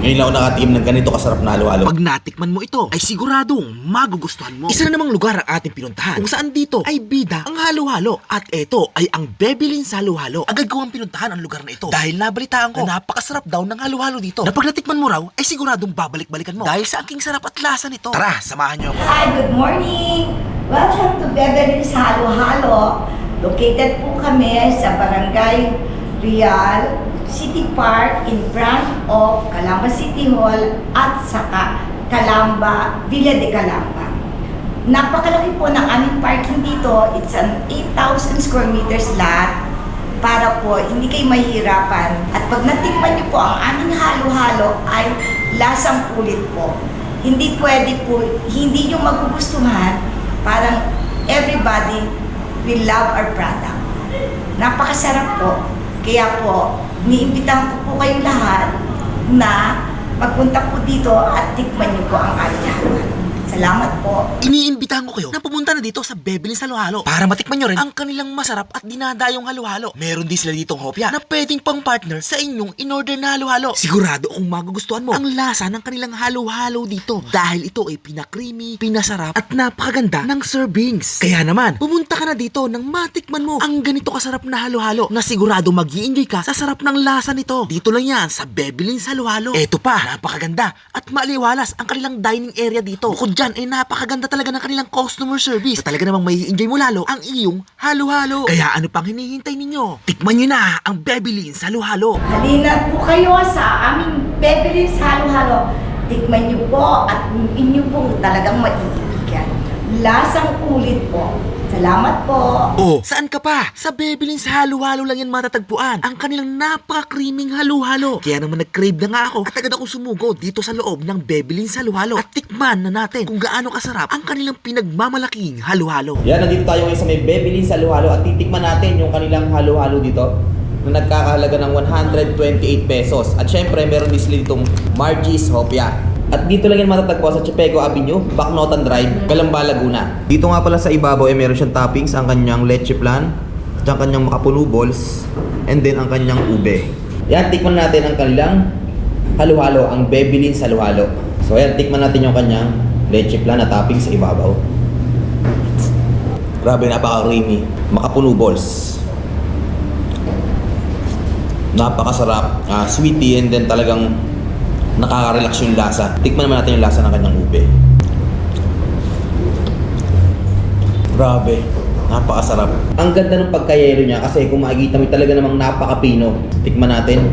Ngayon lang ako nakatikim ng ganito kasarap na halo-halo. Pag natikman mo ito, ay siguradong magugustuhan mo. Isa na namang lugar ang ating pinuntahan kung saan dito ay bida ang halo-halo. At ito ay ang Bebelins Halo-Halo. Agad ko ang pinuntahan ang lugar na ito dahil nabalitaan ko na napakasarap daw ng halo-halo dito. Na pag natikman mo raw, ay siguradong babalik-balikan mo dahil sa aking sarap at lasa nito. Tara, samahan niyo ako. Hi, good morning! Welcome to Beverly's Halo Halo. Located po kami sa Barangay Real City Park in front of Calamba City Hall at saka Calamba, Villa de Calamba. Napakalaki po ng aming parking dito. It's an 8,000 square meters lot para po hindi kayo mahihirapan. At pag natikman niyo po ang aming halo-halo ay lasang ulit po. Hindi pwede po, hindi nyo magugustuhan, parang everybody will love our product. Napakasarap po. Kaya po, niimbitahan ko po kayong lahat na magpunta po dito at tikman niyo po ang halo-halo. Salamat po. Iniimbitahan ko kayo na pumunta na dito sa Bebelins Halo-Halo para matikman nyo rin ang kanilang masarap at dinadayong halo-halo. Meron din sila ditong hopya na pwedeng pang partner sa inyong in-order na halo-halo. Sigurado kung magugustuhan mo ang lasa ng kanilang halo-halo dito dahil ito ay pinakreamy, pinasarap at napakaganda ng servings. Kaya naman, pumunta ka na dito nang matikman mo ang ganito kasarap na halo-halo na sigurado mag enjoy ka sa sarap ng lasa nito. Dito lang yan sa Bebelins Halo-Halo. Eto pa, napakaganda at maliwalas ang kanilang dining area dito. Bukod dyan, ay napakaganda talaga ng kanilang customer service. Na talaga namang may enjoy mo lalo ang iyong halo-halo. Kaya ano pang hinihintay ninyo? Tikman nyo na ang Bebelins Halo-Halo. Halina po kayo sa aming Beverly's Halo-Halo. Tikman niyo po at inyo po talagang maiibigan. Lasang ulit po. Salamat po. Oh, saan ka pa? Sa Bebelins Halo-Halo lang yan matatagpuan. Ang kanilang napaka-creaming halo-halo. Kaya naman nag-crave na nga ako at agad akong sumugo dito sa loob ng Bebelins Halo-Halo. At tikman na natin kung gaano kasarap ang kanilang pinagmamalaking halo-halo. Yan, nandito tayo ngayon sa may Bebelins halo-halo at titikman natin yung kanilang halo-halo dito na nagkakahalaga ng 128 pesos. At syempre, meron din sila ditong Margie's Hopia. At dito lang yan matatagpuan sa Chepeco Avenue, Bacnotan Drive, Calamba, Laguna. Dito nga pala sa ibabaw ay meron siyang toppings, ang kanyang leche plan, at ang kanyang makapuno balls, and then ang kanyang ube. Yan, tikman natin ang kanilang halo-halo, ang Bebelins halo-halo. So ayan, tikman natin yung kanyang leche plan na toppings sa ibabaw. Grabe, napaka-creamy. Makapuno balls. Napakasarap. ah sweety and then talagang nakaka-relax yung lasa. Tikman naman natin yung lasa ng kanyang ube. Grabe. Napakasarap. Ang ganda ng pagkayero niya kasi kung makikita mo talaga namang napaka-pino. Tikman natin.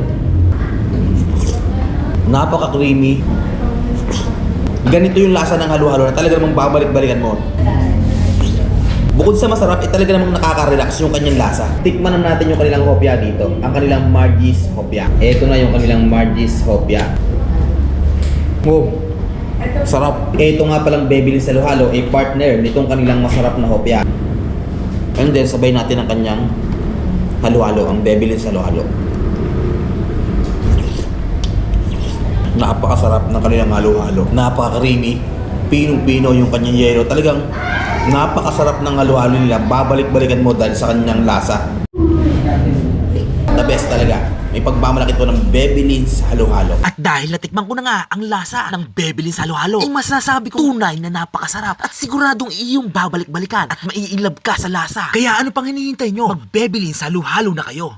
Napaka-creamy. Ganito yung lasa ng halo-halo na talaga namang babalik-balikan mo. Bukod sa masarap, eh talaga namang nakaka-relax yung kanyang lasa. Tikman na natin yung kanilang hopya dito. Ang kanilang Margie's hopya. Ito na yung kanilang Margie's hopya. Wow. Sarap. Ito nga palang Bebelins sa Halo, a partner nitong kanilang masarap na hopya. And then, sabay natin ang kanyang halo-halo, ang Bebelins sa Halo. Napakasarap ng kanilang halo-halo. Napaka-creamy. Pinong-pino yung kanyang yelo. Talagang napakasarap ng halo-halo nila. Babalik-balikan mo dahil sa kanyang lasa. The best talaga. May pagmamalaki ito ng Bebelins halo-halo. At dahil natikman ko na nga ang lasa ng Bebelins Halo-Halo, ay masasabi ko tunay na napakasarap at siguradong iyong babalik-balikan at maiilab ka sa lasa. Kaya ano pang hinihintay nyo? Mag Bebelins Halo-Halo na kayo.